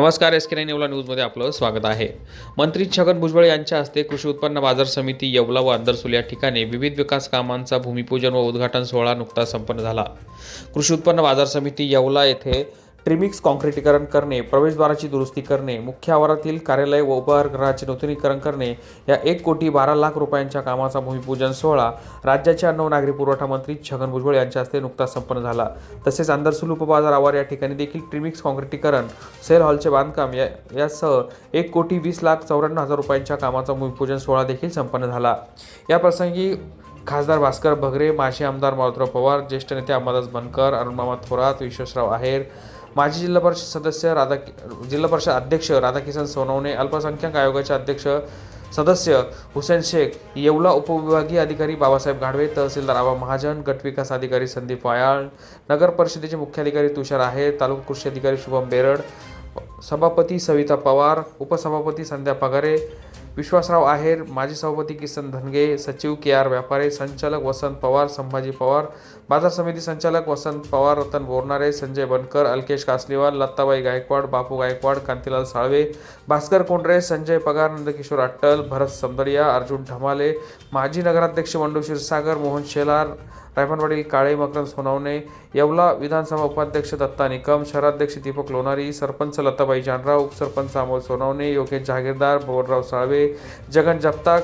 नमस्कार S K nine Yeola न्यूजमध्ये आपलं स्वागत आहे. मंत्री छगन भुजबळ यांच्या हस्ते कृषी उत्पन्न बाजार समिती येवला व अंदरसूल या ठिकाणी विविध विकास कामांचा भूमिपूजन व उद्घाटन सोहळा नुकताच संपन्न झाला. कृषी उत्पन्न बाजार समिती येवला येथे ट्रिमिक्स काँक्रिटीकरण करणे प्रवेशद्वाराची दुरुस्ती करणे मुख्य आवारातील कार्यालय व उपहारगृहाचे नूतनीकरण करणे या एक कोटी बारा लाख रुपयांच्या कामाचा भूमिपूजन सोहळा राज्याचे अन्न व नागरी पुरवठा मंत्री छगन भुजबळ यांच्या हस्ते नुकताच संपन्न झाला. तसेच आंदरसूल उपबाजार आवार या ठिकाणी देखील ट्रिमिक्स काँक्रिटीकरण सेल हॉलचे बांधकाम या यासह एक कोटी वीस लाख चौऱ्याण्णव हजार रुपयांच्या कामाचा भूमिपूजन सोहळा देखील संपन्न झाला. या प्रसंगी खासदार भास्कर भगरे माजी आमदार मारुतराव पवार ज्येष्ठ नेते अंबादास बनकर अरुणमामा थोरात विश्वासराव आहेर माजी जिल्हा परिषद सदस्य राधा जिल्हा परिषद अध्यक्ष राधाकिशन सोनवणे अल्पसंख्याक आयोगाचे अध्यक्ष सदस्य हुसेन शेख येवला उपविभागीय अधिकारी बाबासाहेब गाढवे तहसीलदार आबा महाजन गटविकास अधिकारी संदीप वायाळ नगर परिषदेचे मुख्याधिकारी तुषार आहे तालुका कृषी अधिकारी शुभम बेरड सभापती सविता पवार उपसभापती संध्या पगारे विश्वासराव आहेर माजी सभापती किसन धनगे सचिव के आर व्यापारे संचालक वसंत पवार संभाजी पवार बाजार समिती संचालक वसंत पवार रतन बोरणारे संजय बनकर अल्केश कासलीवाल लत्ताबाई गायकवाड बापू गायकवाड कांतीलाल साळवे भास्कर कोंडरे संजय पगार नंदकिशोर अट्टल भरत समदडिया अर्जुन ढमाले माजी नगराध्यक्ष बंडू क्षीरसागर मोहन शेलार रायफानवाडील काळे मकरंद सोनावणे येवला विधानसभा उपाध्यक्ष दत्ता निकम शहराध्यक्ष दीपक लोणारी सरपंच लताबाई जानराव उपसरपंच अमोल सोनावणे योगेश जहागीरदार भवनराव साळवे जगन जगताक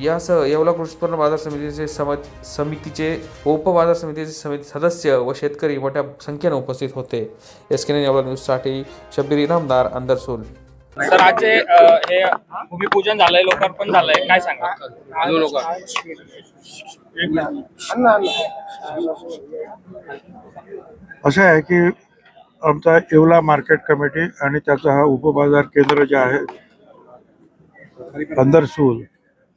यासह येवला कृषी उत्पन्न बाजार समितीचे सम समितीचे उप उपबाजार समितीचे समिती सदस्य व शेतकरी मोठ्या संख्येने उपस्थित होते. एस के येवला न्यूजसाठी शब्बीर इनामदार अंदरसूल. सर आजचे हे भूमिपूजन झालंय लोकार्पण झालंय. काय सांगा? असं आहे की आमचा येवला मार्केट कमिटी आणि त्याचा हा उपबाजार केंद्र जे आहे अंदरसूल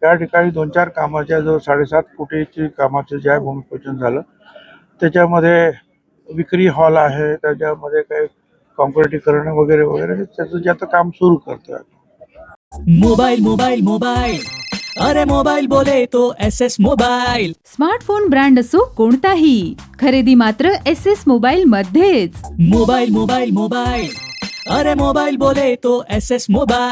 त्या ठिकाणी दोन चार कामाच्या जो साडेसात कोटीची कामाचं जे आहे भूमिपूजन झालं. त्याच्यामध्ये विक्री हॉल आहे त्याच्यामध्ये काही कॉम्पिटिकरण वगैरे वगैरे त्याचं जे आता काम सुरू करतोय मोबाइल मोबाइल मोबाइल अरे मोबाइल बोले तो S S mobile smartphone brand असो कोणताही खरेदी मात्र एस एस मोबाईल मध्येच. मोबाइल मोबाइल मोबाइल अरे मोबाइल बोले तो एस एस मोबाइल